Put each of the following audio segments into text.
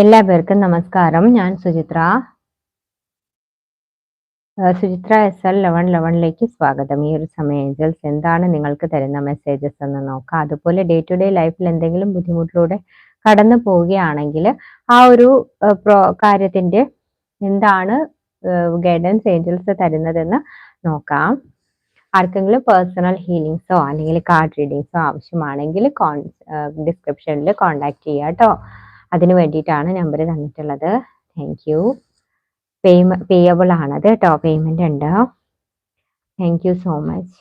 എല്ലാവർക്കും നമസ്കാരം. ഞാൻ Suchitra. Suchitra S L eleven ലെവനിലേക്ക് സ്വാഗതം. ഈ ഒരു സമയം ഏഞ്ചൽസ് എന്താണ് നിങ്ങൾക്ക് തരുന്ന മെസ്സേജസ് എന്ന് നോക്കാം. അതുപോലെ ഡേ ടു ഡേ ലൈഫിൽ എന്തെങ്കിലും ബുദ്ധിമുട്ടിലൂടെ കടന്നു പോവുകയാണെങ്കിൽ ആ ഒരു കാര്യത്തിന്റെ എന്താണ് ഗൈഡൻസ് ഏഞ്ചൽസ് തരുന്നതെന്ന് നോക്കാം. ആർക്കെങ്കിലും പേഴ്സണൽ ഹീലിങ്സോ അല്ലെങ്കിൽ കാർഡ് റീഡിങ്സോ ആവശ്യമാണെങ്കിൽ കോൺ ഡിസ്ക്രിപ്ഷനിൽ കോൺടാക്ട് ചെയ്യാം കേട്ടോ അതിന് വേണ്ടിയിട്ടാണ് നമ്പർ തന്നിട്ടുള്ളത്. താങ്ക് യു പേയ്മ പേയബിൾ ആണത് കേട്ടോ. പേയ്മെന്റ് ഉണ്ട്. Thank you so much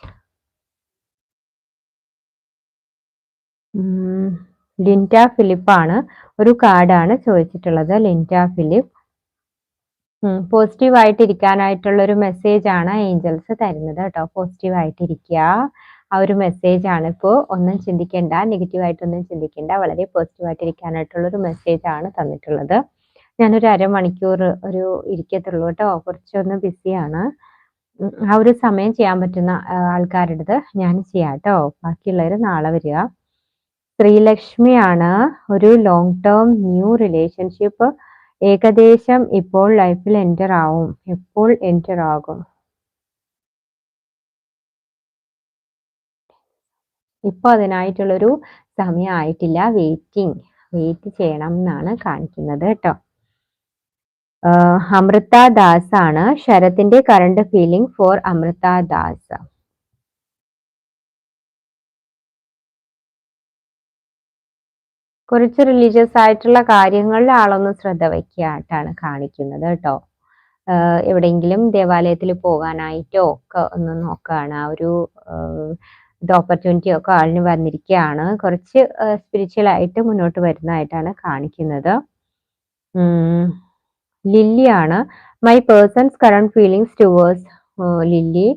Linta ഫിലിപ്പാണ് ഒരു കാർഡാണ് ചോദിച്ചിട്ടുള്ളത്. ലിന്റ ഫിലിപ്പ്. പോസിറ്റീവ് ആയിട്ടിരിക്കാനായിട്ടുള്ള ഒരു മെസ്സേജ് ആണ് ഏഞ്ചൽസ് തരുന്നത് കേട്ടോ. പോസിറ്റീവ് ആയിട്ടിരിക്കുക ആ ഒരു മെസ്സേജ് ആണ്. ഇപ്പോൾ ഒന്നും ചിന്തിക്കേണ്ട നെഗറ്റീവായിട്ടൊന്നും ചിന്തിക്കേണ്ട വളരെ പോസിറ്റീവായിട്ട് ഇരിക്കാനായിട്ടുള്ള ഒരു മെസ്സേജ് ആണ് തന്നിട്ടുള്ളത്. ഞാനൊരു അരമണിക്കൂർ ഒരു ഇരിക്കത്തുള്ളൂ കേട്ടോ. കുറച്ചൊന്ന് ബിസിയാണ് ആ ഒരു സമയം ചെയ്യാൻ പറ്റുന്ന ആൾക്കാരുടേത് ഞാൻ ചെയ്യാം കേട്ടോ. ബാക്കിയുള്ളവർ നാളെ വരിക. ശ്രീലക്ഷ്മിയാണ് ഒരു ലോങ് ടേം ന്യൂ റിലേഷൻഷിപ്പ് ഏകദേശം ഇപ്പോൾ ലൈഫിൽ എന്റർ ആവും. എപ്പോൾ എന്റർ ആകും? ഇപ്പൊ അതിനായിട്ടുള്ളൊരു സമയമായിട്ടില്ല വെയിറ്റിംഗ് വെയിറ്റ് ചെയ്യണം എന്നാണ് കാണിക്കുന്നത് കേട്ടോ. അമൃത ദാസ് ആണ് ശരത്തിന്റെ current feeling for Amrita Das. കുറച്ച് റിലീജിയസ് ആയിട്ടുള്ള കാര്യങ്ങളിൽ ആളൊന്ന് ശ്രദ്ധ വയ്ക്കാട്ടാണ് കാണിക്കുന്നത് കേട്ടോ. എവിടെയെങ്കിലും ദേവാലയത്തിൽ പോകാനായിട്ടോ ഒക്കെ ഒന്ന് നോക്കുകയാണ് ആ ഒരു ഇത് ഓപ്പർച്യൂണിറ്റി ഒക്കെ ആളിന് വന്നിരിക്കുകയാണ് കുറച്ച് സ്പിരിച്വൽ ആയിട്ട് മുന്നോട്ട് വരുന്നതായിട്ടാണ് കാണിക്കുന്നത്. ലില്ലിയാണ് my person's current feelings towards Lilly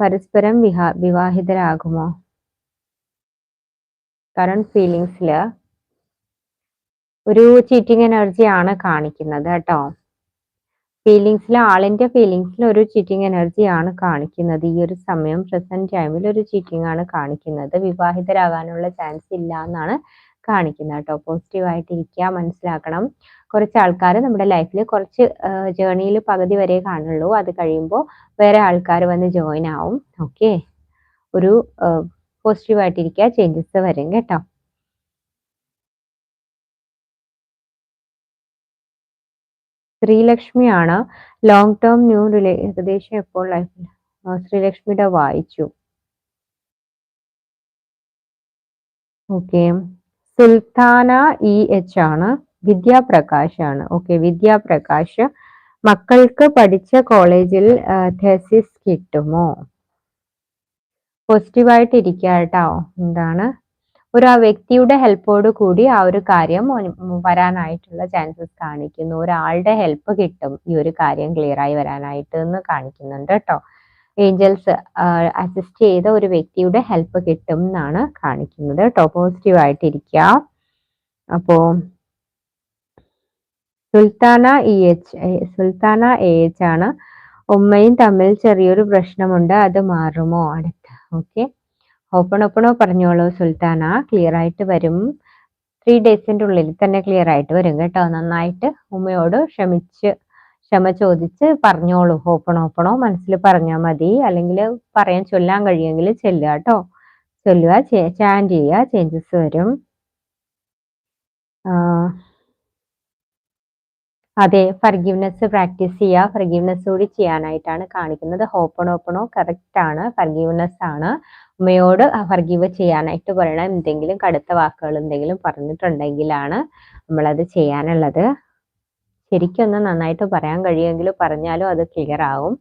പരസ്പരം വിവാ വിവാഹിതരാകുമോ? കറണ്ട് ഫീലിങ്സിൽ ഒരു ചീറ്റിംഗ് എനർജിയാണ് കാണിക്കുന്നത് കേട്ടോ. ഫീലിങ്സിൽ ആളിന്റെ ഫീലിങ്സിൽ ഒരു ചീറ്റിംഗ് എനർജിയാണ് കാണിക്കുന്നത്. ഈ ഒരു സമയം പ്രസന്റ് ടൈമിൽ ഒരു ചീറ്റിംഗ് ആണ് കാണിക്കുന്നത്. വിവാഹിതരാകാനുള്ള ചാൻസ് ഇല്ല എന്നാണ് കാണിക്കുന്നത് കേട്ടോ. പോസിറ്റീവായിട്ട് ഇരിക്കുക മനസ്സിലാക്കണം. കുറച്ച് ആൾക്കാർ നമ്മുടെ ലൈഫിൽ കുറച്ച് ജേണിയിൽ പകുതി വരെ കാണുള്ളൂ. അത് കഴിയുമ്പോൾ വേറെ ആൾക്കാർ വന്ന് ജോയിൻ ആവും. ഓക്കെ ഒരു പോസിറ്റീവായിട്ടിരിക്കുക ചേഞ്ചസ് വരും കേട്ടോ. ശ്രീലക്ഷ്മിയാണ് ലോങ് ടേം ന്യൂ റിലേ ഏകദേശം എപ്പോൾ ലൈഫിൽ ശ്രീലക്ഷ്മിയുടെ വായിച്ചു. ഓക്കെ സുൽത്താന ഇ എച്ച് ആണ് വിദ്യാപ്രകാശ് ആണ് ഓക്കെ വിദ്യാപ്രകാശ് മക്കൾക്ക് പഠിച്ച കോളേജിൽ തെസിസ് കിട്ടുമോ? പോസിറ്റീവായിട്ട് ഇരിക്കുക എന്താണ്? ഒരു ആ വ്യക്തിയുടെ ഹെൽപ്പോട് കൂടി ആ ഒരു കാര്യം വരാനായിട്ടുള്ള ചാൻസസ് കാണിക്കുന്നു. ഒരാളുടെ ഹെൽപ്പ് കിട്ടും ഈ ഒരു കാര്യം ക്ലിയർ ആയി വരാനായിട്ട് എന്ന് കാണിക്കുന്നുണ്ട് കേട്ടോ. ഏഞ്ചൽസ് അസിസ്റ്റ് ചെയ്ത ഒരു വ്യക്തിയുടെ ഹെൽപ്പ് കിട്ടും എന്നാണ് കാണിക്കുന്നത് കേട്ടോ. പോസിറ്റീവ് ആയിട്ടിരിക്കുക അപ്പോ Sultana E H Sultana A H ആണ്. ഉമ്മയും തമ്മിൽ ചെറിയൊരു പ്രശ്നമുണ്ട്. അത് മാറുമോ അടുത്ത? ഓക്കെ ഓപ്പൺ ഓപ്പണോ പറഞ്ഞോളൂ സുൽത്താന. ക്ലിയർ ആയിട്ട് വരും. ത്രീ ഡേയ്സിന്റെ ഉള്ളിൽ തന്നെ ക്ലിയർ ആയിട്ട് വരും കേട്ടോ. നന്നായിട്ട് ഉമ്മയോട് ക്ഷമിച്ച് ക്ഷമ ചോദിച്ച് പറഞ്ഞോളൂ. ഓപ്പൺ ഓപ്പണോ മനസ്സിൽ പറഞ്ഞാൽ മതി. അല്ലെങ്കിൽ പറയാൻ ചൊല്ലാൻ കഴിയുമെങ്കിൽ ചെല്ലുക കേട്ടോ. ചൊല്ലുക ചാൻഡ് ചെയ്യുക ചേഞ്ചസ് വരും. അതെ ഫർഗീവ്നെസ് പ്രാക്ടീസ് ചെയ്യുക. ഫർഗീവ്നെസ് കൂടി ചെയ്യാനായിട്ടാണ് കാണിക്കുന്നത്. ഓപ്പൺ ഓപ്പണോ കറക്റ്റ് ആണ്. ഫർഗീവ്നെസ് ആണ്. ഉമ്മയോട് ഫർഗീവ് ചെയ്യാനായിട്ട് പറയണം. എന്തെങ്കിലും കടുത്ത വാക്കുകൾ എന്തെങ്കിലും പറഞ്ഞിട്ടുണ്ടെങ്കിലാണ് നമ്മളത് ചെയ്യാനുള്ളത്. ശരിക്കൊന്ന് നന്നായിട്ട് പറയാൻ കഴിയുമെങ്കിൽ പറഞ്ഞാലും അത് ക്ലിയർ ആവും.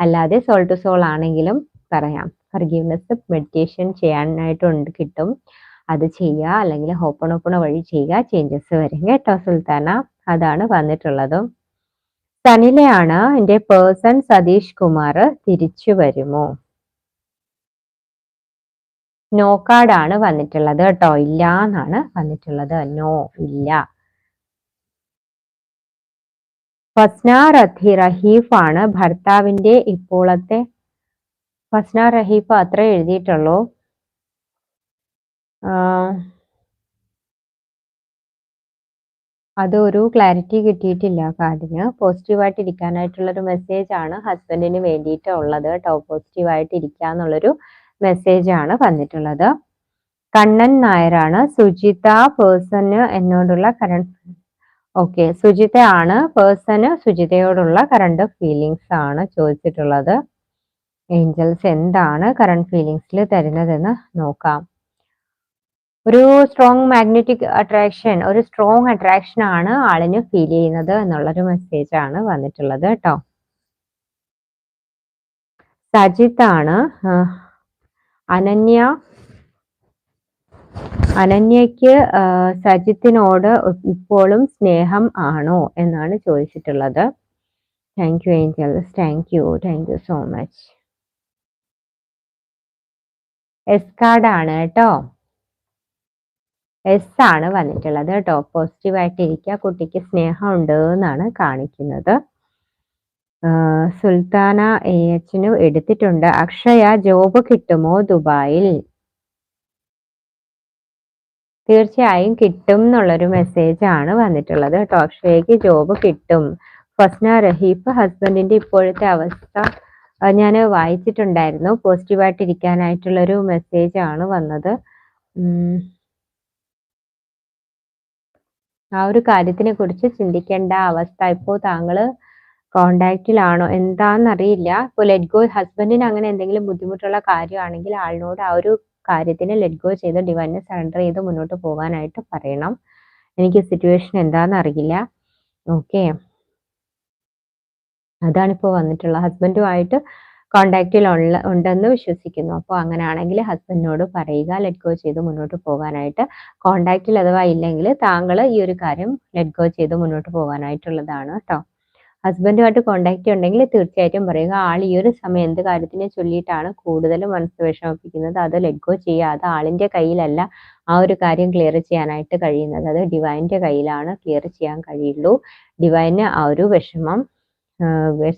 അല്ലാതെ സോൾ ടു സോൾ ആണെങ്കിലും പറയാം. ഫർഗീവ്നെസ് മെഡിറ്റേഷൻ ചെയ്യാനായിട്ടുണ്ട് കിട്ടും. അത് ചെയ്യുക അല്ലെങ്കിൽ ഓപ്പൺ ഓപ്പൺ വഴി ചെയ്യുക ചേഞ്ചസ് വരും കേട്ടോ സുൽത്താന. അതാണ് വന്നിട്ടുള്ളത്. തനിലെയാണ് എന്റെ പേഴ്സൺ സതീഷ് കുമാർ തിരിച്ചു വരുമോ? നോ കാർഡാണ് വന്നിട്ടുള്ളത് കേട്ടോ. ഇല്ല എന്നാണ് വന്നിട്ടുള്ളത്. നോ ഇല്ല. ഫസ്ന റഹി റഹീഫ് ആണ് ഭർത്താവിന്റെ ഇപ്പോഴത്തെ ഫസ്ന റഹീഫ് അത്ര എഴുതിയിട്ടുള്ളൂ. അതൊരു ക്ലാരിറ്റി കിട്ടിയിട്ടില്ല കാർഡിന് പോസിറ്റീവായിട്ട് ഇരിക്കാനായിട്ടുള്ളൊരു മെസ്സേജ് ആണ് ഹസ്ബൻഡിന് വേണ്ടിയിട്ട് ഉള്ളത് കേട്ടോ. പോസിറ്റീവായിട്ട് ഇരിക്കുക എന്നുള്ളൊരു മെസ്സേജ് ആണ് വന്നിട്ടുള്ളത് കണ്ണൻ നായരാണ്. സുജിത പേഴ്സണ് എന്നോടുള്ള കറണ്ട് ഓക്കെ സുജിത ആണ്. പേഴ്സണ് സുജിതയോടുള്ള കറണ്ട് ഫീലിങ്സ് ആണ് ചോദിച്ചിട്ടുള്ളത്. ഏഞ്ചൽസ് എന്താണ് കറണ്ട് ഫീലിങ്സിൽ തരുന്നതെന്ന് നോക്കാം. ഒരു സ്ട്രോങ് മാഗ്നറ്റിക് അട്രാക്ഷൻ ഒരു സ്ട്രോങ് അട്രാക്ഷൻ ആണ് ആളിന് ഫീൽ ചെയ്യുന്നത് എന്നുള്ളൊരു മെസ്സേജ് ആണ് വന്നിട്ടുള്ളത് കേട്ടോ സജിത്ത് ആണ്. അനന്യ അനന്യയ്ക്ക് സജിത്തിനോട് ഇപ്പോഴും സ്നേഹം ആണോ എന്നാണ് ചോദിച്ചിട്ടുള്ളത്. Thank you angels thank you thank you so much yes ആണ് കേട്ടോ. എസ് ആണ് വന്നിട്ടുള്ളത് കേട്ടോ. പോസിറ്റീവായിട്ട് ഇരിക്കുക കുട്ടിക്ക് സ്നേഹമുണ്ട് എന്നാണ് കാണിക്കുന്നത്. സുൽത്താന എ എച്ചിനു എടുത്തിട്ടുണ്ട്. അക്ഷയ ജോബ് കിട്ടുമോ ദുബായിൽ? തീർച്ചയായും കിട്ടും എന്നുള്ളൊരു മെസ്സേജ് ആണ് വന്നിട്ടുള്ളത് കേട്ടോ. അക്ഷയക്ക് ജോബ് കിട്ടും. ഫസ്ന റഹീഫ് ഹസ്ബൻഡിന്റെ ഇപ്പോഴത്തെ അവസ്ഥ ഞാൻ വായിച്ചിട്ടുണ്ടായിരുന്നു. പോസിറ്റീവായിട്ട് ഇരിക്കാനായിട്ടുള്ളൊരു മെസ്സേജ് ആണ് വന്നത്. ആ ഒരു കാര്യത്തിനെ കുറിച്ച് ചിന്തിക്കേണ്ട അവസ്ഥ. ഇപ്പോൾ താങ്കൾ കോണ്ടാക്റ്റിലാണോ എന്താണെന്നറിയില്ല ഇപ്പോൾ ലെറ്റ് ഗോ ഹസ്ബൻഡിന് അങ്ങനെ എന്തെങ്കിലും ബുദ്ധിമുട്ടുള്ള കാര്യമാണെങ്കിൽ ആളിനോട് ആ ഒരു കാര്യത്തിന് ലെറ്റ് ഗോ ചെയ്ത് ഡിവൈനെ സറണ്ടർ ചെയ്ത് മുന്നോട്ട് പോകാനായിട്ട് പറയണം. എനിക്ക് സിറ്റുവേഷൻ എന്താണെന്ന് അറിയില്ല ഓക്കെ അതാണിപ്പോൾ വന്നിട്ടുള്ള. ഹസ്ബൻഡുമായിട്ട് കോണ്ടാക്റ്റിൽ ഉള്ള ഉണ്ടെന്ന് വിശ്വസിക്കുന്നു. അപ്പോൾ അങ്ങനെയാണെങ്കിൽ ഹസ്ബൻഡിനോട് പറയുക ലെറ്റ് ഗോ ചെയ്ത് മുന്നോട്ട് പോകാനായിട്ട്. കോണ്ടാക്റ്റിൽ അഥവാ ഇല്ലെങ്കിൽ താങ്കൾ ഈ ഒരു കാര്യം ലെറ്റ് ഗോ ചെയ്ത് മുന്നോട്ട് പോകാനായിട്ടുള്ളതാണ് കേട്ടോ ഹസ്ബൻഡുമായിട്ട് കോണ്ടാക്ട് ഉണ്ടെങ്കിൽ തീർച്ചയായിട്ടും പറയുക ആൾ ഈ ഒരു സമയം എന്ത് കാര്യത്തിനെ ചൊല്ലിയിട്ടാണ് കൂടുതൽ മനസ്സ് വിഷമിപ്പിക്കുന്നത്? അത് ലെഗോ ചെയ്യാതെ ആളിന്റെ കയ്യിലല്ല ആ ഒരു കാര്യം ക്ലിയർ ചെയ്യാനായിട്ട് കഴിയുന്നത്. അത് ഡിവൈന്റെ കയ്യിലാണ് ക്ലിയർ ചെയ്യാൻ കഴിയുള്ളൂ. ഡിവൈന് ആ ഒരു വിഷമം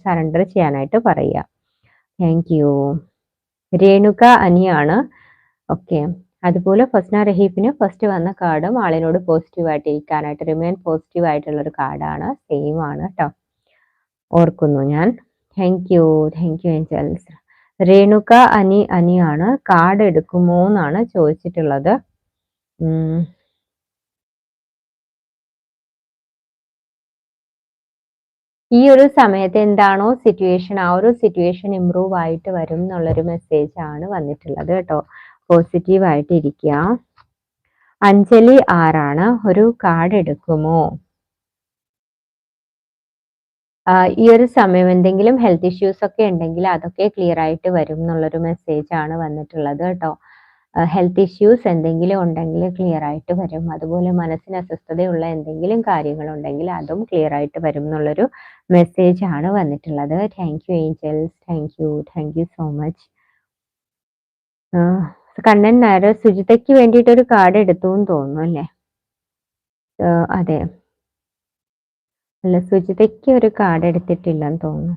സറണ്ടർ ചെയ്യാനായിട്ട് പറയുക. താങ്ക് യു രേണുക അനിയാണ്. ഓക്കെ അതുപോലെ ഫസ്ന റഹീഫിന് ഫസ്റ്റ് വന്ന കാർഡും ആളിനോട് പോസിറ്റീവായിട്ട് ഇരിക്കാനായിട്ട് റിമെയിൻ പോസിറ്റീവ് ആയിട്ടുള്ള ഒരു കാർഡാണ് സെയിം ആണ് കേട്ടോ ഓർക്കുന്നു ഞാൻ. Thank you thank you angels Renuka Ani അനിയാണ് card എടുക്കുമോ എന്നാണ് ചോദിച്ചിട്ടുള്ളത്. ഈ ഒരു സമയത്ത് എന്താണോ സിറ്റുവേഷൻ ആ ഒരു സിറ്റുവേഷൻ ഇമ്പ്രൂവ് ആയിട്ട് വരും എന്നുള്ളൊരു മെസ്സേജ് ആണ് വന്നിട്ടുള്ളത് കേട്ടോ. പോസിറ്റീവ് ആയിട്ട് ഇരിക്കുക അഞ്ജലി ആറാണ് ഒരു കാർഡ് എടുക്കുമോ? ഈ ഒരു സമയം എന്തെങ്കിലും ഹെൽത്ത് ഇഷ്യൂസ് ഒക്കെ ഉണ്ടെങ്കിൽ അതൊക്കെ ക്ലിയർ ആയിട്ട് വരും എന്നുള്ളൊരു മെസ്സേജ് ആണ് വന്നിട്ടുള്ളത് കേട്ടോ. ഹെൽത്ത് ഇഷ്യൂസ് എന്തെങ്കിലും ഉണ്ടെങ്കിൽ ക്ലിയർ ആയിട്ട് വരും. അതുപോലെ മനസ്സിന് അസ്വസ്ഥതയുള്ള എന്തെങ്കിലും കാര്യങ്ങൾ ഉണ്ടെങ്കിൽ അതും ക്ലിയർ ആയിട്ട് വരും എന്നുള്ളൊരു മെസ്സേജ് ആണ് വന്നിട്ടുള്ളത്. Thank you angels thank you thank you so much Kannan Nair സുജിതയ്ക്ക് വേണ്ടിയിട്ട് ഒരു കാർഡ് എടുത്തു എന്ന് തോന്നുന്നു അല്ലേ? അതെ. അല്ല സുജിതയ്ക്ക് ഒരു കാർഡ് എടുത്തിട്ടില്ലെന്ന് തോന്നുന്നു.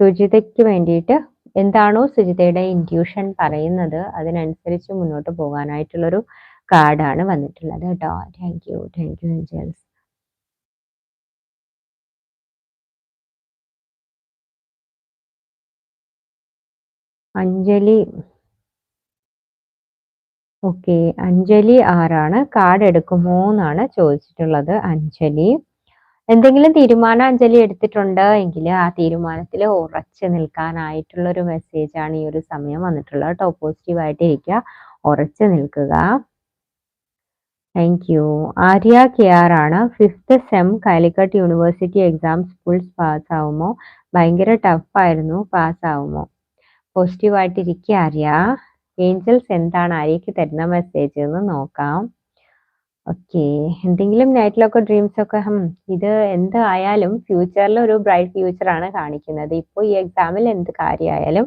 സുജിതയ്ക്ക് വേണ്ടിയിട്ട് എന്താണോ സുജിതയുടെ ഇൻഡ്യൂഷൻ പറയുന്നത് അതിനനുസരിച്ച് മുന്നോട്ട് പോകാനായിട്ടുള്ളൊരു കാർഡാണ് വന്നിട്ടുള്ളത് കേട്ടോ. Thank you thank you angels Anjali. Okay Anjali ആരാണ്? കാർഡ് എടുക്കുമോ എന്നാണ് ചോദിച്ചിട്ടുള്ളത്. അഞ്ജലി. എന്തെങ്കിലും തീരുമാനം അഞ്ജലി എടുത്തിട്ടുണ്ട് എങ്കിൽ ആ തീരുമാനത്തിൽ ഉറച്ചു നിൽക്കാനായിട്ടുള്ള ഒരു മെസ്സേജ് ആണ് ഈ ഒരു സമയം വന്നിട്ടുള്ളത് കേട്ടോ. പോസിറ്റീവ് ആയിട്ടിരിക്കുക ഉറച്ചു നിൽക്കുക. Thank you Arya K R ആണ്. Fifth sem Calicut university exams full pass ആവുമോ? ഭയങ്കര ടഫ് ആയിരുന്നു പാസ് ആവുമോ? പോസിറ്റീവ് ആയിട്ടിരിക്കുക ആര്യ. ഏഞ്ചൽസ് എന്താണ് ആര്യക്ക് തരുന്ന മെസ്സേജ് എന്ന് നോക്കാം. ഓക്കെ എന്തെങ്കിലും നൈറ്റിലൊക്കെ ഡ്രീംസ് ഒക്കെ ഇത് എന്തായാലും ഫ്യൂച്ചറിൽ ഒരു ബ്രൈറ്റ് ഫ്യൂച്ചർ ആണ് കാണിക്കുന്നത്. ഇപ്പോൾ ഈ എക്സാമിൽ എന്ത് കാര്യമായാലും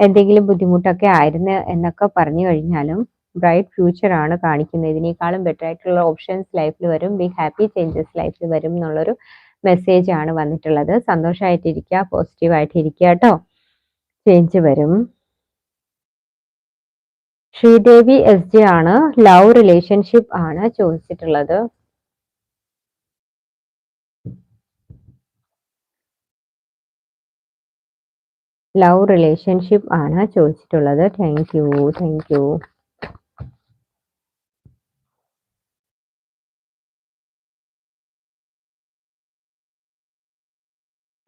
എന്തെങ്കിലും ബുദ്ധിമുട്ടൊക്കെ ആയിരുന്നു എന്നൊക്കെ പറഞ്ഞു കഴിഞ്ഞാലും ബ്രൈറ്റ് ഫ്യൂച്ചർ ആണ് കാണിക്കുന്നത്. ഇതിനേക്കാളും ബെറ്റർ ആയിട്ടുള്ള ഓപ്ഷൻസ് ലൈഫിൽ വരും ബി ഹാപ്പി ചേഞ്ചസ് ലൈഫിൽ വരും എന്നുള്ളൊരു മെസ്സേജ് ആണ് വന്നിട്ടുള്ളത്. സന്തോഷമായിട്ടിരിക്കുക പോസിറ്റീവ് ആയിട്ടിരിക്കുക കേട്ടോ. ചേഞ്ച് വരും. ശ്രീദേവി എസ് ജെ ആണ്. ലവ് റിലേഷൻഷിപ്പ് ആണ് ചോദിച്ചിട്ടുള്ളത്. ലവ് റിലേഷൻഷിപ്പ് ആണ് ചോദിച്ചിട്ടുള്ളത്. Thank you thank you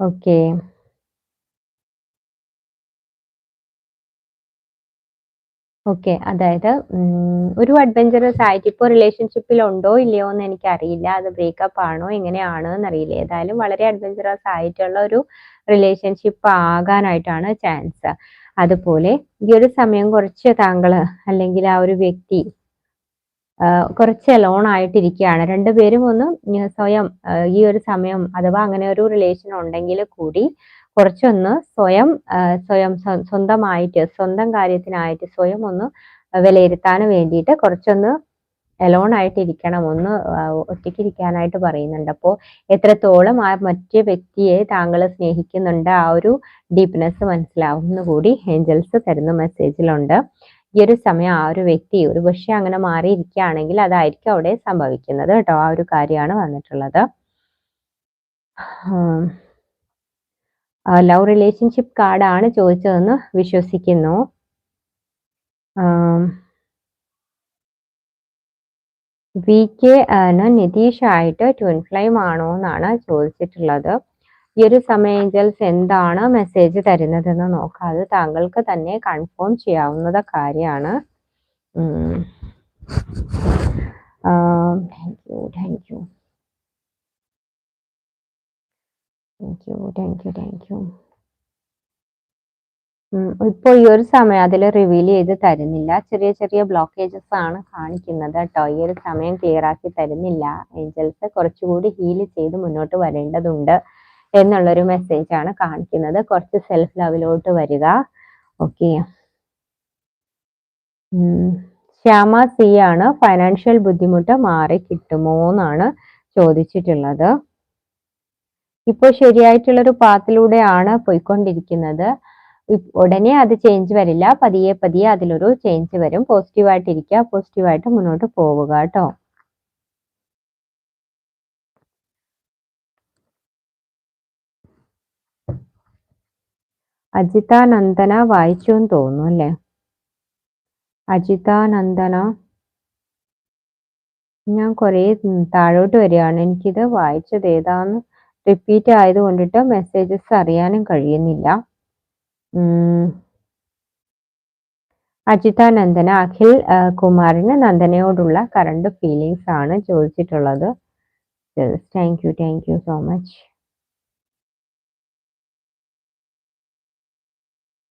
okay okay. അതായത് ഒരു അഡ്വഞ്ചറസ് ആയിട്ട് ഇപ്പോൾ റിലേഷൻഷിപ്പിൽ ഉണ്ടോ ഇല്ലയോ എന്ന് എനിക്ക് അറിയില്ല അത് ബ്രേക്കപ്പ് ആണോ എങ്ങനെയാണ് എന്നറിയില്ല. ഏതായാലും വളരെ അഡ്വഞ്ചറസ് ആയിട്ടുള്ള ഒരു റിലേഷൻഷിപ്പ് ആകാനായിട്ടാണ് ചാൻസ് അതുപോലെ ഈ ഒരു സമയം കുറച്ച് താങ്കൾ അല്ലെങ്കിൽ ആ ഒരു വ്യക്തി കുറച്ച് ലോൺ ആയിട്ടിരിക്കുകയാണ്. രണ്ടുപേരും ഒന്ന് സ്വയം ഈ ഒരു സമയം അഥവാ അങ്ങനെ ഒരു റിലേഷൻ ഉണ്ടെങ്കിൽ കൂടി കുറച്ചൊന്ന് സ്വയം സ്വയം സ്വന്തമായിട്ട് സ്വന്തം കാര്യത്തിനായിട്ട് സ്വയം ഒന്ന് വിലയിരുത്താൻ വേണ്ടിയിട്ട് കുറച്ചൊന്ന് എലോൺ ആയിട്ട് ഇരിക്കണം ഒന്ന് ഒറ്റയ്ക്ക് ഇരിക്കാനായിട്ട് പറയുന്നുണ്ട്. അപ്പോൾ എത്രത്തോളം ആ മറ്റേ വ്യക്തിയെ താങ്കൾ സ്നേഹിക്കുന്നുണ്ട് ആ ഒരു ഡീപ്നെസ് മനസ്സിലാവുന്ന കൂടി ഏഞ്ചൽസ് തരുന്ന മെസ്സേജിലുണ്ട് ഈ ഒരു സമയം ആ ഒരു വ്യക്തി ഒരു പക്ഷേ അങ്ങനെ മാറിയിരിക്കുകയാണെങ്കിൽ അതായിരിക്കും അവിടെ സംഭവിക്കുന്നത് കേട്ടോ ആ ഒരു കാര്യമാണ് വന്നിട്ടുള്ളത്. ലവ് റിലേഷൻഷിപ്പ് കാർഡാണ് ചോദിച്ചതെന്ന് വിശ്വസിക്കുന്നു. വി കെ നിതീഷ് ആയിട്ട് ട്വിൻ ഫ്ലെയിം ആണോ എന്നാണ് ചോദിച്ചിട്ടുള്ളത്. ഈ ഒരു സമയം ഏഞ്ചൽസ് എന്താണ് മെസ്സേജ് തരുന്നതെന്ന് നോക്കാം. അത് താങ്കൾക്ക് തന്നെ കൺഫേം ചെയ്യാവുന്നത് കാര്യമാണ്. Thank you thank you thank you thank you thank you ഇപ്പോൾ ഈ ഒരു സമയം അതിൽ റിവീൽ ചെയ്ത് തരുന്നില്ല. ചെറിയ ചെറിയ ബ്ലോക്കേജസ് ആണ് കാണിക്കുന്നത് കേട്ടോ. ഈ ഒരു സമയം ക്ലിയർ ആക്കി തരുന്നില്ല. ഏഞ്ചൽസ് കുറച്ചുകൂടി ഹീൽ ചെയ്ത് മുന്നോട്ട് വരേണ്ടതുണ്ട് എന്നുള്ളൊരു മെസ്സേജ് ആണ് കാണിക്കുന്നത്. കുറച്ച് സെൽഫ് ലവിലോട്ട് വരിക. ഓക്കെ ശ്യാമ സി ആണ്. ഫൈനാൻഷ്യൽ ബുദ്ധിമുട്ട് മാറി കിട്ടുമോ എന്നാണ് ചോദിച്ചിട്ടുള്ളത്. ഇപ്പോൾ ശരിയായിട്ടുള്ളൊരു പാത്തിലൂടെയാണ് പോയിക്കൊണ്ടിരിക്കുന്നത്. ഉടനെ അത് ചേഞ്ച് വരില്ല. പതിയെ പതിയെ അതിലൊരു ചേഞ്ച് വരും. പോസിറ്റീവായിട്ടിരിക്കുക പോസിറ്റീവായിട്ട് മുന്നോട്ട് പോവുക കേട്ടോ. അജിതാനന്ദന വായിച്ചു എന്ന് തോന്നുന്നു അല്ലേ? അജിതാനന്ദന. ഞാൻ കുറേ താഴോട്ട് വരികയാണ്. എനിക്കിത് വായിച്ചത് ഏതാന്ന് റിപ്പീറ്റ് ആയത് കൊണ്ടിട്ട് മെസ്സേജസ് അറിയാനും കഴിയുന്നില്ല. അജിതാനന്ദന അഖിൽ കുമാറിന് നന്ദനയോടുള്ള കറണ്ട് ഫീലിങ്സ് ആണ് ചോദിച്ചിട്ടുള്ളത്. Thank you thank you so much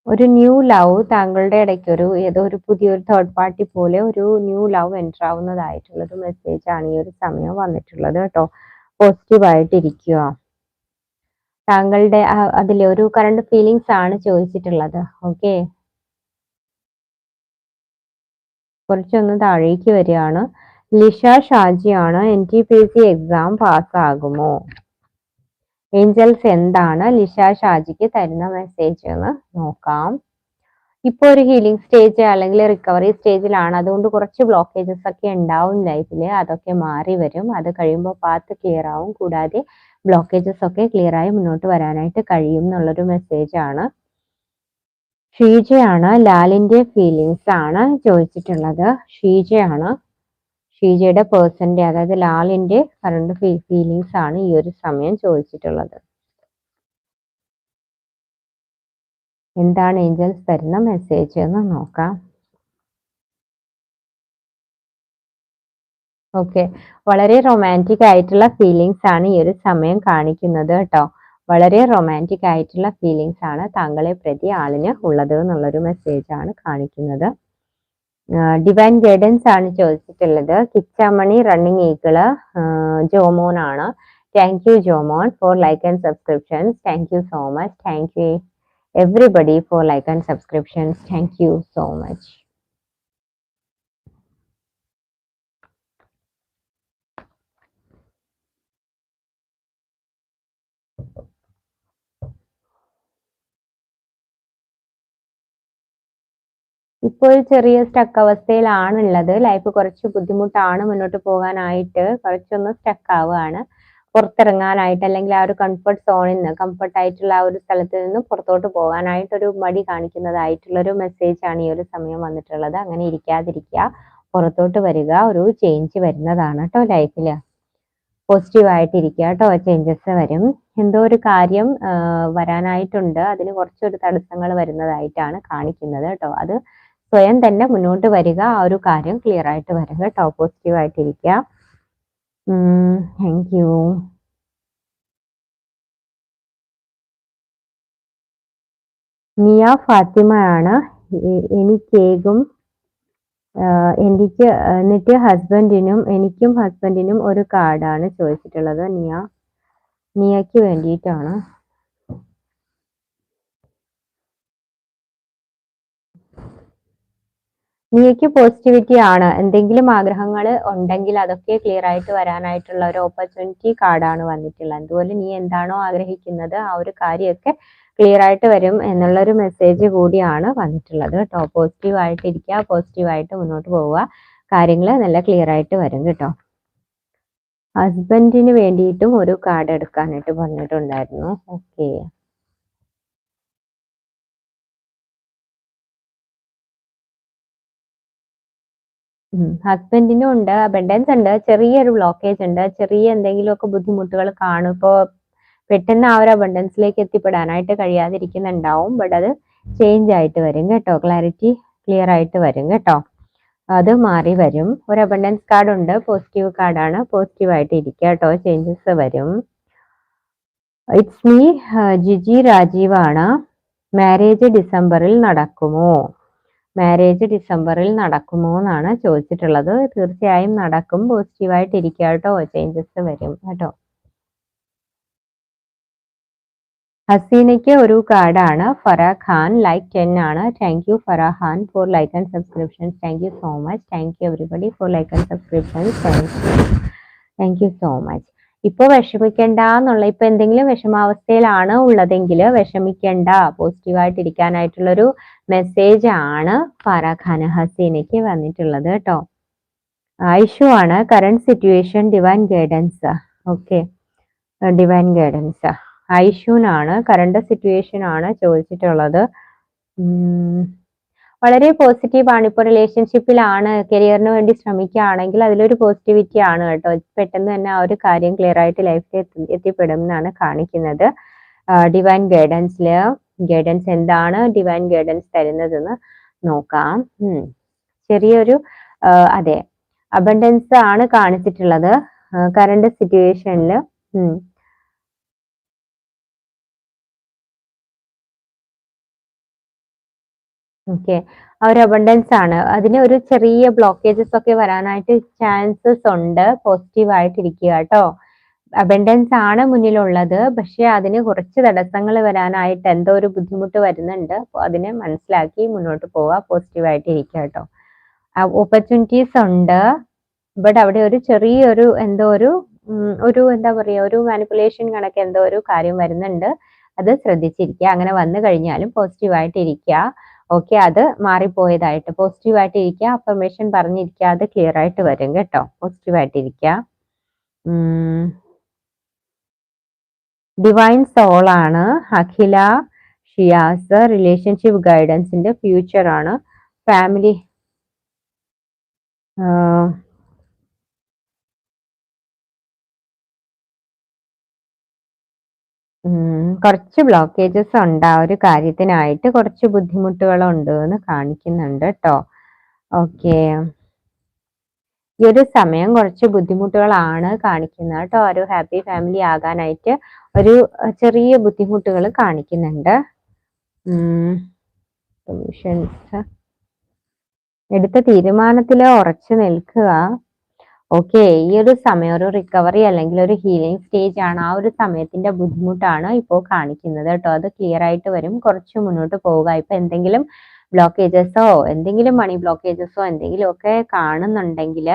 ഒരു ന്യൂ ലവ് താങ്കളുടെ ഇടയ്ക്ക് ഒരു ഏതോ ഒരു പുതിയൊരു തേർഡ് പാർട്ടി പോലെ ഒരു ന്യൂ ലവ് എന്റർ ആവുന്നതായിട്ടുള്ളൊരു മെസ്സേജ് ആണ് ഈ ഒരു സമയം വന്നിട്ടുള്ളത് കേട്ടോ. പോസിറ്റീവ് ആയിട്ടിരിക്കുക താങ്കളുടെ അതിലെ ഒരു കറണ്ട് ഫീലിങ്സ് ആണ് ചോദിച്ചിട്ടുള്ളത്. ഓക്കെ കുറച്ചൊന്ന് താഴേക്ക് വരികയാണ്. Lisha ഷാജിയാണ്. N T P C exam പാസ്സാകുമോ angels എന്താണ് ലിഷ ഷാജിക്ക് തരുന്ന മെസ്സേജ് എന്ന് നോക്കാം. ഇപ്പോൾ ഒരു ഹീലിംഗ് സ്റ്റേജ് അല്ലെങ്കിൽ റിക്കവറി സ്റ്റേജിലാണ് അതുകൊണ്ട് കുറച്ച് ബ്ലോക്കേജസ് ഒക്കെ ഉണ്ടാവും ലൈഫിൽ അതൊക്കെ മാറി വരും. അത് കഴിയുമ്പോൾ പാത്ത് ക്ലിയർ ആവും. കൂടാതെ ബ്ലോക്കേജസ് ഒക്കെ ക്ലിയർ ആയി മുന്നോട്ട് വരാനായിട്ട് കഴിയും എന്നുള്ളൊരു മെസ്സേജ് ആണ്. ഷീജയാണ് ലാലിന്റെ ഫീലിങ്സ് ആണ് ചോദിച്ചിട്ടുള്ളത്. ഷീജയാണ്. ഷീജയുടെ പേഴ്സന്റെ അതായത് ലാലിന്റെ കറണ്ട് ഫീലിങ്സ് ആണ് ഈ ഒരു സമയം ചോദിച്ചിട്ടുള്ളത്. എന്താണ് ഏഞ്ചൽസ് തരുന്ന മെസ്സേജ് എന്ന് നോക്കാം. ഓക്കെ വളരെ റൊമാന്റിക് ആയിട്ടുള്ള ഫീലിങ്സ് ആണ് ഈ ഒരു സമയം കാണിക്കുന്നത് കേട്ടോ. വളരെ റൊമാന്റിക് ആയിട്ടുള്ള ഫീലിങ്സ് ആണ് താങ്കളെ പ്രതി ആളിന് ഉള്ളത് എന്നുള്ളൊരു മെസ്സേജ് ആണ് കാണിക്കുന്നത്. ഡിവൈൻ ഗൈഡൻസ് ആണ് ചോദിച്ചിട്ടുള്ളത്. കിച്ചാമണി റണ്ണിങ് ഈക്കിൾ ജോമോൻ ആണ് thank you Jomon for like and subscriptions thank you so much thank you everybody for like and subscriptions. Thank you so much. ഇപ്പോൾ ചെറിയ സ്റ്റക്ക് അവസ്ഥയിലാണുള്ളത് ലൈഫ് കുറച്ച് ബുദ്ധിമുട്ടാണ് മുന്നോട്ട് പോകാനായിട്ട് കുറച്ചൊന്ന് സ്റ്റക്ക് ആവുകയാണ് പുറത്തിറങ്ങാനായിട്ട് അല്ലെങ്കിൽ ആ ഒരു കംഫർട്ട് സോണിൽ നിന്ന് കംഫർട്ട് ആയിട്ടുള്ള ആ ഒരു സ്ഥലത്ത് നിന്ന് പുറത്തോട്ട് പോകാനായിട്ട് ഒരു മടി കാണിക്കുന്നതായിട്ടുള്ള ഒരു മെസ്സേജ് ആണ് ഈ ഒരു സമയം വന്നിട്ടുള്ളത്. അങ്ങനെ ഇരിക്കാതിരിക്കുക. പുറത്തോട്ട് വരിക. ഒരു ചേഞ്ച് വരുന്നതാണ് കേട്ടോ ലൈഫിൽ പോസിറ്റീവ് ആയിട്ടിരിക്കുക കേട്ടോ ചേഞ്ചസ് വരും. എന്തോ ഒരു കാര്യം വരാനായിട്ടുണ്ട്. അതിന് കുറച്ചൊരു തടസ്സങ്ങൾ വരുന്നതായിട്ടാണ് കാണിക്കുന്നത് കേട്ടോ അത് സ്വയം തന്നെ മുന്നോട്ട് വരിക. ആ ഒരു കാര്യം ക്ലിയർ ആയിട്ട് വരും കേട്ടോ പോസിറ്റീവ് ആയിട്ടിരിക്കുക താങ്ക് യു മിയ ഫാത്തിമയാണ്. എനിക്കേകും എനിക്ക് എന്നിട്ട് ഹസ്ബൻഡിനും എനിക്കും ഹസ്ബൻഡിനും ഒരു കാർഡാണ് ചോദിച്ചിട്ടുള്ളത്. നിയ നിയക്ക് വേണ്ടിയിട്ടാണ്. നിയക്ക് പോസിറ്റിവിറ്റി ആണ്. എന്തെങ്കിലും ആഗ്രഹങ്ങൾ ഉണ്ടെങ്കിൽ അതൊക്കെ ക്ലിയർ ആയിട്ട് വരാനായിട്ടുള്ള ഒരു ഓപ്പർച്യൂണിറ്റി കാർഡാണ് വന്നിട്ടുള്ളത്. അതുപോലെ നീ എന്താണോ ആഗ്രഹിക്കുന്നത് ആ ഒരു കാര്യമൊക്കെ ക്ലിയർ ആയിട്ട് വരും എന്നുള്ള ഒരു മെസ്സേജ് കൂടിയാണ് വന്നിട്ടുള്ളത് കേട്ടോ. പോസിറ്റീവ് ആയിട്ട് ഇരിക്കുക പോസിറ്റീവ് ആയിട്ട് മുന്നോട്ട് പോവുക. കാര്യങ്ങൾ നല്ല ക്ലിയർ ആയിട്ട് വരും കേട്ടോ. ഹസ്ബൻഡിന് വേണ്ടിയിട്ടും ഒരു കാർഡ് എടുക്കാനായിട്ട് പറഞ്ഞിട്ടുണ്ടായിരുന്നു. ഓക്കെ ഹസ്ബൻഡിനും ഉണ്ട് അബണ്ടൻസ് ഉണ്ട്. ചെറിയൊരു ബ്ലോക്കേജ് ഉണ്ട്. ചെറിയ എന്തെങ്കിലുമൊക്കെ ബുദ്ധിമുട്ടുകൾ കാണും. ഇപ്പോ പെട്ടെന്ന് ആ ഒരു അബണ്ടൻസിലേക്ക് എത്തിപ്പെടാനായിട്ട് കഴിയാതിരിക്കുന്നുണ്ടാവും. ബട്ട് അത് ചേഞ്ച് ആയിട്ട് വരും കേട്ടോ. ക്ലാരിറ്റി ക്ലിയർ ആയിട്ട് വരും കേട്ടോ. അത് മാറി വരും. ഒരു അബണ്ടൻസ് കാർഡ് ഉണ്ട്. പോസിറ്റീവ് കാർഡാണ് പോസിറ്റീവ് ആയിട്ട് ഇരിക്കുക കേട്ടോ. ചേഞ്ചസ് വരും. ഇറ്റ്സ് മീ ജിജി രാജീവാണ്. മാരേജ് ഡിസംബറിൽ നടക്കുമോ? മാരേജ് ഡിസംബറിൽ നടക്കുമോ എന്നാണ് ചോദിച്ചിട്ടുള്ളത്. തീർച്ചയായും നടക്കും. പോസിറ്റീവായിട്ട് ഇരിക്കുക കേട്ടോ. ചേഞ്ചസ് വരും കേട്ടോ. ഹസീനയ്ക്ക് ഒരു കാർഡാണ്. ഫറ ഖാൻ ലൈക്ക് ടെൻ ആണ്. Thank you Farah Khan for like and subscriptions thank you so much thank you everybody for like and subscriptions thank you thank you so much ഇപ്പോൾ വിഷമിക്കണ്ട എന്നുള്ള ഇപ്പൊ എന്തെങ്കിലും വിഷമാവസ്ഥയിലാണ് ഉള്ളതെങ്കിൽ വിഷമിക്കണ്ട. പോസിറ്റീവായിട്ട് ഇരിക്കാനായിട്ടുള്ളൊരു മെസ്സേജ് ആണ് ഫറ ഖാൻ ഹസീനയ്ക്ക് വന്നിട്ടുള്ളത് കേട്ടോ. ഐഷു ആണ്. Current situation divine guidance okay divine guidance ഐഷുനാണ് current situation ആണ് ചോദിച്ചിട്ടുള്ളത്. വളരെ പോസിറ്റീവ് ആണ്. ഇപ്പോൾ റിലേഷൻഷിപ്പിലാണ് കരിയറിന് വേണ്ടി ശ്രമിക്കുകയാണെങ്കിൽ അതിലൊരു പോസിറ്റിവിറ്റി ആണ് കേട്ടോ. പെട്ടെന്ന് തന്നെ ആ ഒരു കാര്യം ക്ലിയർ ആയിട്ട് ലൈഫിൽ എത്തിപ്പെടും എന്നാണ് കാണിക്കുന്നത്. ഡിവൈൻ ഗൈഡൻസിൽ ഗൈഡൻസ് എന്താണ് ഡിവൈൻ ഗൈഡൻസ് തരുന്നതെന്ന് നോക്കാം. ചെറിയൊരു അതെ അബണ്ടൻസ് ആണ് കാണിച്ചിട്ടുള്ളത്. കറണ്ട് സിറ്റുവേഷനിൽ ഓക്കെ ആ ഒരു അബണ്ടൻസ് ആണ്. അതിന് ഒരു ചെറിയ ബ്ലോക്കേജസ് ഒക്കെ വരാനായിട്ട് ചാൻസസ് ഉണ്ട്. പോസിറ്റീവ് ആയിട്ടിരിക്കുക കേട്ടോ. അബണ്ടൻസ് ആണ് മുന്നിലുള്ളത്. പക്ഷെ അതിന് കുറച്ച് തടസ്സങ്ങൾ വരാനായിട്ട് എന്തോ ഒരു ബുദ്ധിമുട്ട് വരുന്നുണ്ട്. അപ്പോൾ അതിനെ മനസ്സിലാക്കി മുന്നോട്ട് പോവുക. പോസിറ്റീവ് ആയിട്ട് ഇരിക്കുക കേട്ടോ ഓപ്പർച്യൂണിറ്റീസ് ഉണ്ട്. ബട്ട് അവിടെ ഒരു ചെറിയൊരു എന്തോ ഒരു ഒരു എന്താ പറയുക ഒരു മാനിപ്പുലേഷൻ കണക്ക് എന്തോ ഒരു കാര്യം വരുന്നുണ്ട്. അത് ശ്രദ്ധിച്ചിരിക്കുക. അങ്ങനെ വന്നു കഴിഞ്ഞാലും പോസിറ്റീവ് ആയിട്ട് ഇരിക്കുക ഓക്കെ അത് മാറിപ്പോയതായിട്ട് പോസിറ്റീവായിട്ട് ഇരിക്കുക അഫർമേഷൻ പറഞ്ഞിരിക്കുക അത് ക്ലിയർ ആയിട്ട് വരും കേട്ടോ. പോസിറ്റീവായിട്ട് ഇരിക്കുക ഡിവൈൻ സോൾ ആണ്. അഖില ഷിയാസ് റിലേഷൻഷിപ്പ് ഗൈഡൻസിന്റെ ഫ്യൂച്ചർ ആണ്. ഫാമിലി കുറച്ച് ബ്ലോക്കേജസ് ഉണ്ട്. ആ ഒരു കാര്യത്തിനായിട്ട് കുറച്ച് ബുദ്ധിമുട്ടുകളുണ്ട് എന്ന് കാണിക്കുന്നുണ്ട് കേട്ടോ ഓക്കെ ഈ ഒരു സമയം കുറച്ച് ബുദ്ധിമുട്ടുകളാണ് കാണിക്കുന്നത് കേട്ടോ ഒരു ഹാപ്പി ഫാമിലി ആകാനായിട്ട് ഒരു ചെറിയ ബുദ്ധിമുട്ടുകൾ കാണിക്കുന്നുണ്ട്. എടുത്ത തീരുമാനത്തിൽ ഉറച്ചു നിൽക്കുക. ഓക്കെ ഈ ഒരു സമയം ഒരു റിക്കവറി അല്ലെങ്കിൽ ഒരു ഹീലിംഗ് സ്റ്റേജ് ആണ് ആ ഒരു സമയത്തിന്റെ ബുദ്ധിമുട്ടാണ് ഇപ്പോൾ കാണിക്കുന്നത് കേട്ടോ. അത് ക്ലിയർ ആയിട്ട് വരും. കുറച്ച് മുന്നോട്ട് പോവുക. ഇപ്പൊ എന്തെങ്കിലും ബ്ലോക്കേജസോ എന്തെങ്കിലും മണി ബ്ലോക്കേജസോ എന്തെങ്കിലും ഒക്കെ കാണുന്നുണ്ടെങ്കിൽ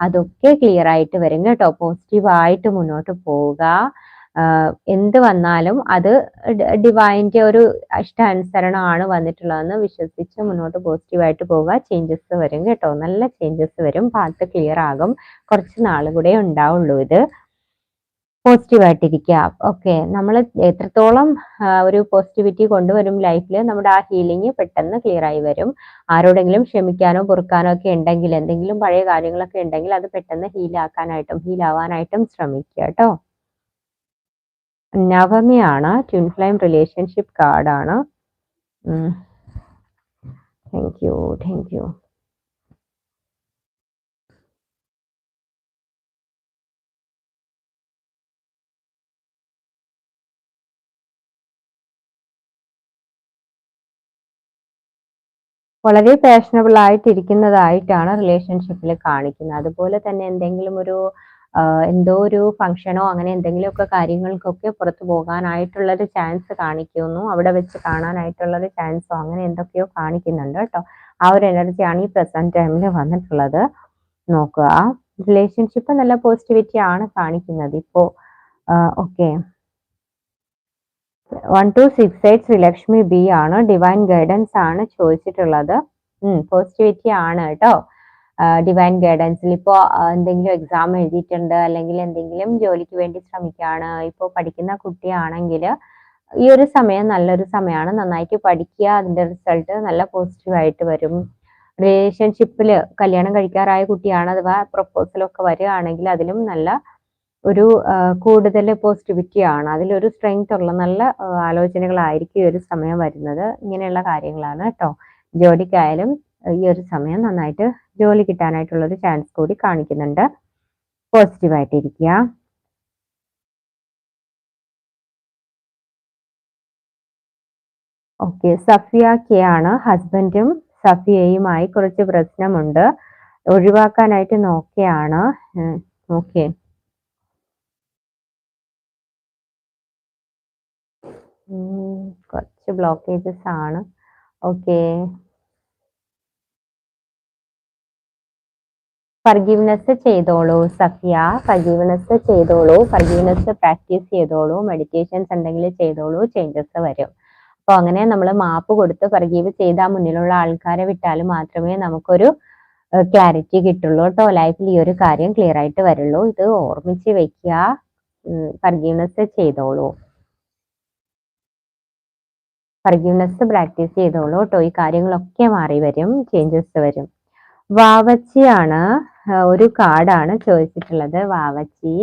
അതൊക്കെ ക്ലിയർ ആയിട്ട് വരും കേട്ടോ. പോസിറ്റീവായിട്ട് മുന്നോട്ട് പോവുക. എന്ത് വന്നാലും അത് ഡിവൈന്റെ ഒരു ഇഷ്ടാനുസരണമാണ് വന്നിട്ടുള്ളതെന്ന് വിശ്വസിച്ച് മുന്നോട്ട് പോസിറ്റീവായിട്ട് പോവുക. ചേഞ്ചസ് വരും കേട്ടോ. നല്ല ചേഞ്ചസ് വരും. പാത്ത് ക്ലിയർ ആകും. കുറച്ച് നാൾ കൂടെ ഉണ്ടാവുള്ളൂ ഇത്. പോസിറ്റീവായിട്ടിരിക്കുക. ഓക്കെ. നമ്മൾ എത്രത്തോളം ഒരു പോസിറ്റിവിറ്റി കൊണ്ടുവരും ലൈഫിൽ നമ്മുടെ ആ ഹീലിംഗ് പെട്ടെന്ന് ക്ലിയർ ആയി വരും. ആരോടെങ്കിലും ക്ഷമിക്കാനോ പൊറുക്കാനോ ഒക്കെ ഉണ്ടെങ്കിൽ എന്തെങ്കിലും പഴയ കാര്യങ്ങളൊക്കെ ഉണ്ടെങ്കിൽ അത് പെട്ടെന്ന് ഹീലാക്കാനായിട്ടും ഹീലാവാനായിട്ടും ശ്രമിക്കുക കേട്ടോ. നവമിയാണ് ട്വിൻ ഫ്ലെയിം റിലേഷൻഷിപ്പ് കാർഡാണ് താങ്ക് യു താങ്ക് യു വളരെ പാഷനബിൾ ആയിട്ടിരിക്കുന്നതായിട്ടാണ് റിലേഷൻഷിപ്പിൽ കാണിക്കുന്നത്. അതുപോലെ തന്നെ എന്തെങ്കിലും ഒരു എന്തോ ഒരു ഫംഗ്ഷനോ അങ്ങനെ എന്തെങ്കിലുമൊക്കെ കാര്യങ്ങൾക്കൊക്കെ പുറത്തു പോകാനായിട്ടുള്ളൊരു ചാൻസ് കാണിക്കുന്നു. അവിടെ വെച്ച് കാണാനായിട്ടുള്ളൊരു ചാൻസോ അങ്ങനെ എന്തൊക്കെയോ കാണിക്കുന്നുണ്ട് കേട്ടോ. ആ ഒരു എനർജിയാണ് ഈ പ്രസന്റ് ടൈമിൽ വന്നിട്ടുള്ളത്. നോക്കുക. റിലേഷൻഷിപ്പ് നല്ല പോസിറ്റിവിറ്റി ആണ് കാണിക്കുന്നത് ഇപ്പോ. Okay one two six eight Sreelakshmi B ആണ്. ഡിവൈൻ ഗൈഡൻസ് ആണ് ചോദിച്ചിട്ടുള്ളത്. പോസിറ്റിവിറ്റി ആണ് കേട്ടോ. ഡിവൈൻ ഗൈഡൻസിൽ ഇപ്പോൾ എന്തെങ്കിലും എക്സാം എഴുതിയിട്ടുണ്ട് അല്ലെങ്കിൽ എന്തെങ്കിലും ജോലിക്ക് വേണ്ടി ശ്രമിക്കുകയാണ് ഇപ്പോൾ പഠിക്കുന്ന കുട്ടിയാണെങ്കിൽ ഈ ഒരു സമയം നല്ലൊരു സമയമാണ് നന്നായിട്ട് പഠിക്കുക അതിന്റെ റിസൾട്ട് നല്ല പോസിറ്റീവായിട്ട് വരും. റിലേഷൻഷിപ്പിൽ കല്യാണം കഴിക്കാറായ കുട്ടിയാണ് അഥവാ പ്രപ്പോസലൊക്കെ വരികയാണെങ്കിൽ അതിലും നല്ല ഒരു കൂടുതൽ പോസിറ്റിവിറ്റി ആണ്. അതിലൊരു സ്ട്രെങ്ത് ഉള്ള നല്ല ആലോചനകളായിരിക്കും ഈ ഒരു സമയം വരുന്നത്. ഇങ്ങനെയുള്ള കാര്യങ്ങളാണ് കേട്ടോ ജോലിക്കായാലും ഈ ഒരു സമയം നന്നായിട്ട് ജോലി കിട്ടാനായിട്ടുള്ള ഒരു ചാൻസ് കൂടി കാണിക്കുന്നുണ്ട്. പോസിറ്റീവായിട്ടിരിക്കുക ഓക്കെ സഫിയ കെ ആണ്. ഹസ്ബൻഡും സഫിയയുമായി കുറച്ച് പ്രശ്നമുണ്ട്. ഒഴിവാക്കാനായിട്ട് നോക്കിയാണ്. ഓക്കെ കുറച്ച് ബ്ലോക്കേജസ് ആണ്. ഓക്കെ ഫർഗീവ്നെസ് ചെയ്തോളൂ സഫിയ ഫർഗീവ്നെസ് ചെയ്തോളൂ ഫർഗീവ്നെസ് പ്രാക്ടീസ് ചെയ്തോളൂ മെഡിറ്റേഷൻസ് ഉണ്ടെങ്കിൽ ചെയ്തോളൂ ചേഞ്ചസ് വരും. അപ്പോൾ അങ്ങനെ നമ്മൾ മാപ്പ് കൊടുത്ത് ഫർഗീവ് ചെയ്താൽ മുന്നിലുള്ള ആൾക്കാരെ വിട്ടാൽ മാത്രമേ നമുക്കൊരു ക്ലാരിറ്റി കിട്ടുള്ളൂ കേട്ടോ. ലൈഫിൽ ഈ ഒരു കാര്യം ക്ലിയർ ആയിട്ട് വരുള്ളൂ. ഇത് ഓർമ്മിച്ച് വെക്കുക. ഫർഗീവ്നെസ് ചെയ്തോളൂ. ഫർഗീവ്നെസ് പ്രാക്ടീസ് ചെയ്തോളൂ കേട്ടോ. ഈ കാര്യങ്ങളൊക്കെ മാറി വരും. ചേഞ്ചസ് വരും. വാവച്ചിയാണ് ഒരു കാർഡാണ് ചോദിച്ചിട്ടുള്ളത്. വാവച്ചി.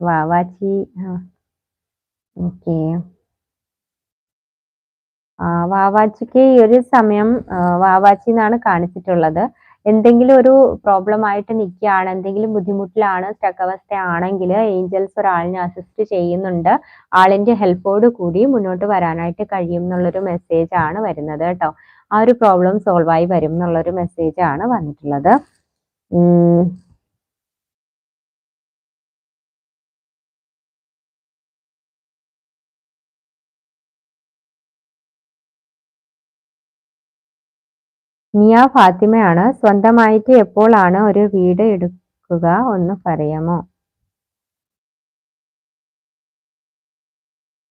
വാവാച്ചി ഓക്കെ. വാവാച്ചിക്ക് ഈ ഒരു സമയം വാവാച്ചി എന്നാണ് കാണിച്ചിട്ടുള്ളത്. എന്തെങ്കിലും ഒരു പ്രോബ്ലം ആയിട്ട് നിൽക്കുകയാണ് എന്തെങ്കിലും ബുദ്ധിമുട്ടിലാണ് സ്റ്റക്ക് അവസ്ഥയാണെങ്കിൽ ഏഞ്ചൽസ് ഒരാളിനെ അസിസ്റ്റ് ചെയ്യുന്നുണ്ട്. ആളിന്റെ ഹെൽപ്പോട് കൂടി മുന്നോട്ട് വരാനായിട്ട് കഴിയും എന്നുള്ളൊരു മെസ്സേജ് ആണ് വരുന്നത് കേട്ടോ. ആ ഒരു പ്രോബ്ലം സോൾവ് ആയി വരും എന്നുള്ളൊരു മെസ്സേജ് ആണ് വന്നിട്ടുള്ളത്. മിയ ഫാത്തിമയാണ്. സ്വന്തമായിട്ട് എപ്പോഴാണ് ഒരു വീട് എടുക്കുക ഒന്ന് പറയാമോ?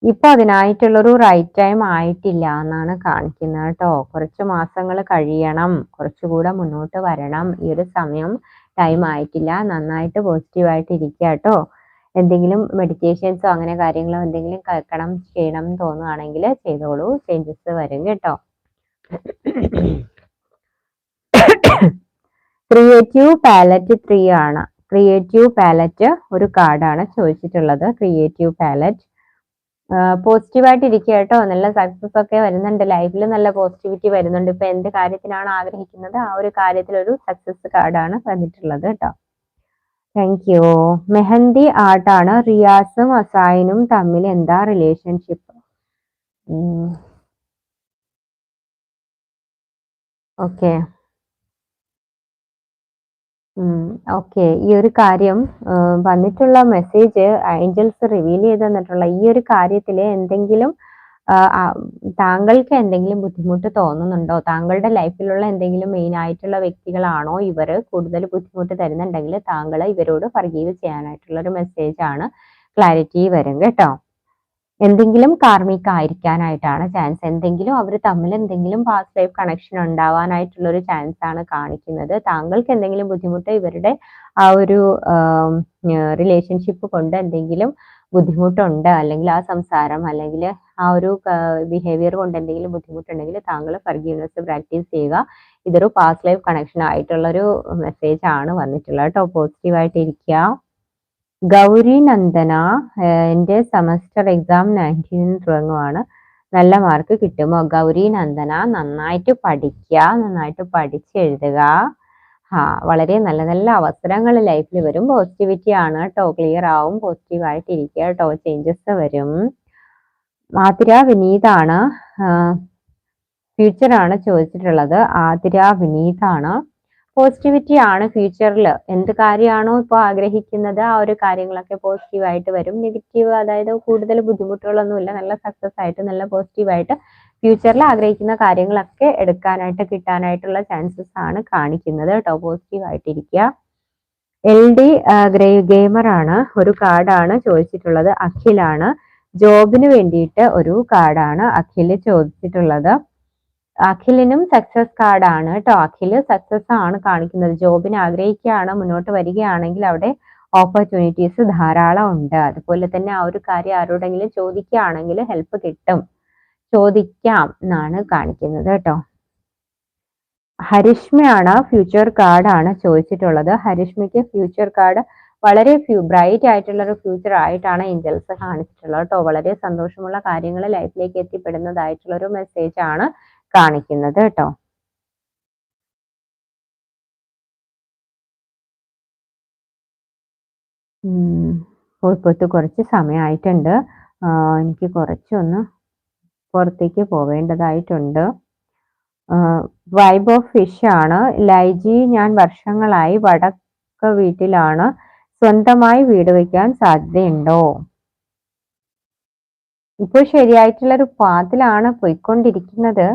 ഇപ്പൊ അതിനായിട്ടുള്ളൊരു റൈറ്റ് ടൈം ആയിട്ടില്ല എന്നാണ് കാണിക്കുന്നത് കേട്ടോ. കുറച്ച് മാസങ്ങൾ കഴിയണം. കുറച്ചുകൂടെ മുന്നോട്ട് വരണം. ഈ ഒരു സമയം ടൈം ആയിട്ടില്ല. നന്നായിട്ട് പോസിറ്റീവായിട്ട് ഇരിക്കുക കേട്ടോ. എന്തെങ്കിലും മെഡിറ്റേഷൻസോ അങ്ങനെ കാര്യങ്ങളോ എന്തെങ്കിലും കേൾക്കണം ചെയ്യണം തോന്നുകയാണെങ്കിൽ ചെയ്തോളൂ. ചേഞ്ചസ് വരും കേട്ടോ. ക്രിയേറ്റീവ് പാലറ്റ് ത്രീ ആണ്. ക്രിയേറ്റീവ് പാലറ്റ് ഒരു കാർഡാണ് ചോദിച്ചിട്ടുള്ളത്. ക്രിയേറ്റീവ് പാലറ്റ് പോസിറ്റീവായിട്ട് ഇരിക്കുക കേട്ടോ. നല്ല സക്സസ് ഒക്കെ വരുന്നുണ്ട്. ലൈഫിൽ നല്ല പോസിറ്റിവിറ്റി വരുന്നുണ്ട്. ഇപ്പൊ എന്ത് കാര്യത്തിനാണ് ആഗ്രഹിക്കുന്നത്? ആ ഒരു കാര്യത്തിൽ ഒരു സക്സസ് കാർഡാണ് വന്നിട്ടുള്ളത് കേട്ടോ. താങ്ക് യു മെഹന്തി ആർട്ടാണ് റിയാസും അസായനും തമ്മിൽ എന്താ റിലേഷൻഷിപ്പ് ഓക്കെ ഓക്കെ. ഈ ഒരു കാര്യം വന്നിട്ടുള്ള മെസ്സേജ് ഏഞ്ചൽസ് റിവീൽ ചെയ്ത് തന്നിട്ടുള്ള ഈ ഒരു കാര്യത്തിൽ എന്തെങ്കിലും താങ്കൾക്ക് എന്തെങ്കിലും ബുദ്ധിമുട്ട് തോന്നുന്നുണ്ടോ? താങ്കളുടെ ലൈഫിലുള്ള എന്തെങ്കിലും മെയിൻ ആയിട്ടുള്ള വ്യക്തികളാണോ ഇവർ കൂടുതൽ ബുദ്ധിമുട്ട് തരുന്നുണ്ടെങ്കിൽ താങ്കൾ ഇവരോട് ഫർഗീവ് ചെയ്യാനായിട്ടുള്ള ഒരു മെസ്സേജ് ആണ്. ക്ലാരിറ്റി വരും കേട്ടോ. എന്തെങ്കിലും കാർമിക ആയിരിക്കാനായിട്ടാണ് ചാൻസ് എന്തെങ്കിലും അവർ തമ്മിൽ എന്തെങ്കിലും പാസ്റ്റ് ലൈഫ് കണക്ഷൻ ഉണ്ടാവാനായിട്ടുള്ള ഒരു ചാൻസ് ആണ് കാണിക്കുന്നത്. താങ്കൾക്ക് എന്തെങ്കിലും ബുദ്ധിമുട്ട് ഇവരുടെ ആ ഒരു റിലേഷൻഷിപ്പ് കൊണ്ട് എന്തെങ്കിലും ബുദ്ധിമുട്ടുണ്ട് അല്ലെങ്കിൽ ആ സംസാരം അല്ലെങ്കിൽ ആ ഒരു ബിഹേവിയർ കൊണ്ട് എന്തെങ്കിലും ബുദ്ധിമുട്ടുണ്ടെങ്കിൽ താങ്കൾ ഫർഗീവ്നെസ് പ്രാക്ടീസ് ചെയ്യുക. ഇതൊരു പാസ്റ്റ് ലൈഫ് കണക്ഷൻ ആയിട്ടുള്ളൊരു മെസ്സേജ് ആണ് വന്നിട്ടുള്ളത് കേട്ടോ. പോസിറ്റീവായിട്ട് ഇരിക്കുക. ഗൗരി നന്ദന എന്റെ സെമസ്റ്റർ എക്സാം നയന്റീൻ തുടങ്ങുവാണ്. നല്ല മാർക്ക് കിട്ടുമോ? ഗൗരി നന്ദന നന്നായിട്ട് പഠിക്കുക നന്നായിട്ട് പഠിച്ചെഴുതുക ആ വളരെ നല്ല നല്ല അവസരങ്ങൾ ലൈഫിൽ വരും. പോസിറ്റിവിറ്റി ആണ് കേട്ടോ ക്ലിയർ ആവും. പോസിറ്റീവായിട്ട് ഇരിക്കുക കേട്ടോ ചേഞ്ചസ് വരും. ആതിര വിനീതാണ്. ഫ്യൂച്ചറാണ് ചോദിച്ചിട്ടുള്ളത്. ആതിര വിനീതാണ്. പോസിറ്റിവിറ്റി ആണ് ഫ്യൂച്ചറിൽ എന്ത് കാര്യമാണോ ഇപ്പോൾ ആഗ്രഹിക്കുന്നത് ആ ഒരു കാര്യങ്ങളൊക്കെ പോസിറ്റീവായിട്ട് വരും. നെഗറ്റീവ് അതായത് കൂടുതൽ ബുദ്ധിമുട്ടുകളൊന്നുമില്ല. നല്ല സക്സസ് ആയിട്ട് നല്ല പോസിറ്റീവായിട്ട് ഫ്യൂച്ചറിൽ ആഗ്രഹിക്കുന്ന കാര്യങ്ങളൊക്കെ എടുക്കാനായിട്ട് കിട്ടാനായിട്ടുള്ള ചാൻസസ് ആണ് കാണിക്കുന്നത് കേട്ടോ. പോസിറ്റീവ് ആയിട്ടിരിക്കുക. എൽ ഡി ഗ്രേ ഗെയിമർ ആണ്. ഒരു കാർഡാണ് ചോദിച്ചിട്ടുള്ളത്. അഖിലാണ്. ജോബിന് വേണ്ടിയിട്ട് ഒരു കാർഡാണ് അഖിൽ ചോദിച്ചിട്ടുള്ളത്. അഖിലിനും സക്സസ് കാർഡ് ആണ് കേട്ടോ അഖിൽ സക്സസ് ആണ് കാണിക്കുന്നത്. ജോബിന് ആഗ്രഹിക്കുകയാണ് മുന്നോട്ട് വരികയാണെങ്കിൽ അവിടെ ഓപ്പർച്യൂണിറ്റീസ് ധാരാളം ഉണ്ട്. അതുപോലെ തന്നെ ആ ഒരു കാര്യം ആരോടെങ്കിലും ചോദിക്കുകയാണെങ്കിൽ ഹെൽപ്പ് കിട്ടും. ചോദിക്കാം എന്നാണ് കാണിക്കുന്നത് കേട്ടോ ഹരിഷ്മയാണ് ഫ്യൂച്ചർ കാർഡ് ആണ് ചോദിച്ചിട്ടുള്ളത്. ഹരിഷ്മയ്ക്ക് ഫ്യൂച്ചർ കാർഡ് വളരെ ഫ്യൂ ബ്രൈറ്റ് ആയിട്ടുള്ള ഒരു ഫ്യൂച്ചർ ആയിട്ടാണ് ഏഞ്ചൽസ് കാണിച്ചിട്ടുള്ളത് കേട്ടോ വളരെ സന്തോഷമുള്ള കാര്യങ്ങൾ ലൈഫിലേക്ക് എത്തിപ്പെടുന്നതായിട്ടുള്ള ഒരു മെസ്സേജ് ആണ് കാണിക്കുന്നത് കേട്ടോ. ഇപ്പോഴത്തെ കുറച്ച് സമയമായിട്ടുണ്ട്. എനിക്ക് കുറച്ചൊന്ന് പുറത്തേക്ക് പോവേണ്ടതായിട്ടുണ്ട്. വൈബ് ഓഫ് ഫിഷ് ആണ്. ലൈജി ഞാൻ വർഷങ്ങളായി വടക്ക വീട്ടിലാണ്. സ്വന്തമായി വീട് വയ്ക്കാൻ സാധ്യതയുണ്ടോ? ഇപ്പോൾ ശരിയായിട്ടുള്ളൊരു പാത്തിലാണ് പോയിക്കൊണ്ടിരിക്കുന്നത്.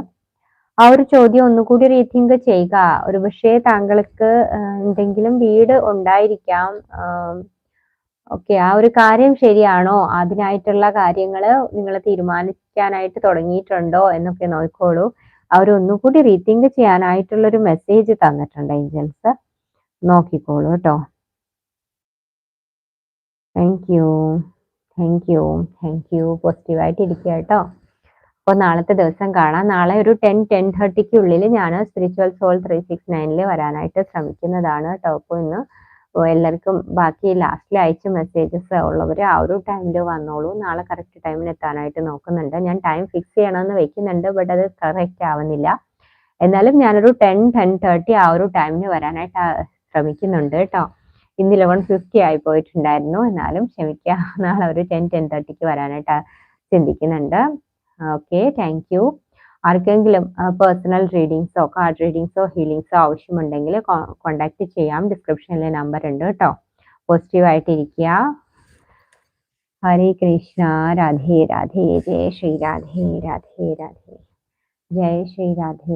ആ ഒരു ചോദ്യം ഒന്നുകൂടി റീതിങ്ക് ചെയ്യുക. ഒരു പക്ഷേ താങ്കൾക്ക് എന്തെങ്കിലും വീട് ഉണ്ടായിരിക്കാം. ഓക്കെ ആ ഒരു കാര്യം ശരിയാണോ? അതിനായിട്ടുള്ള കാര്യങ്ങൾ നിങ്ങൾ തീരുമാനിക്കാനായിട്ട് തുടങ്ങിയിട്ടുണ്ടോ എന്നൊക്കെ നോക്കോളൂ അവർ ഒന്നുകൂടി റീതിങ്ക് ചെയ്യാനായിട്ടുള്ള ഒരു മെസ്സേജ് തന്നിട്ടുണ്ട് ഏഞ്ചൽസ്. നോക്കിക്കോളൂ കേട്ടോ. Thank you thank you thank you പോസിറ്റീവായിട്ട് ഇരിക്കുക കേട്ടോ. അപ്പോൾ നാളത്തെ ദിവസം കാണാം. നാളെ ഒരു ടെൻ ടെൻ തേർട്ടിക്ക് ഉള്ളിൽ ഞാൻ സ്പിരിച്വൽ സോൾ ത്രീ സിക്സ് നയനിൽ വരാനായിട്ട് ശ്രമിക്കുന്നതാണ് കേട്ടോ ഇന്ന് എല്ലാവർക്കും ബാക്കി ലാസ്റ്റിൽ അയച്ച മെസ്സേജസ് ഉള്ളവർ ആ ഒരു ടൈമിൽ വന്നോളൂ. നാളെ കറക്റ്റ് ടൈമിന് എത്താനായിട്ട് നോക്കുന്നുണ്ട്. ഞാൻ ടൈം ഫിക്സ് ചെയ്യണമെന്ന് വെക്കുന്നുണ്ട് ബട്ട് അത് കറക്റ്റ് ആവുന്നില്ല. എന്നാലും ഞാനൊരു ടെൻ ടെൻ തേർട്ടി ആ ഒരു ടൈമിന് വരാനായിട്ട് ശ്രമിക്കുന്നുണ്ട് കേട്ടോ ഇന്ന് ഇലവൻ ഫിഫ്റ്റി ആയി പോയിട്ടുണ്ടായിരുന്നു. എന്നാലും ക്ഷമിക്കുക നാളെ ഒരു ടെൻ ടെൻ തേർട്ടിക്ക് വരാനായിട്ട് ചിന്തിക്കുന്നുണ്ട്. ഓക്കെ താങ്ക് യു ആർക്കെങ്കിലും പേഴ്സണൽ റീഡിങ്സോ കാർഡ് റീഡിങ്സോ ഹീലിങ്സോ ആവശ്യമുണ്ടെങ്കിൽ കോണ്ടാക്ട് ചെയ്യാം. ഡിസ്ക്രിപ്ഷനിലെ നമ്പർ ഉണ്ട് കേട്ടോ. പോസിറ്റീവായിട്ടിരിക്കുക ഹരേ കൃഷ്ണ രാധേ രാധേ ജയ ശ്രീ രാധേ രാധേ രാധേ. ജയ ശ്രീ രാധേ.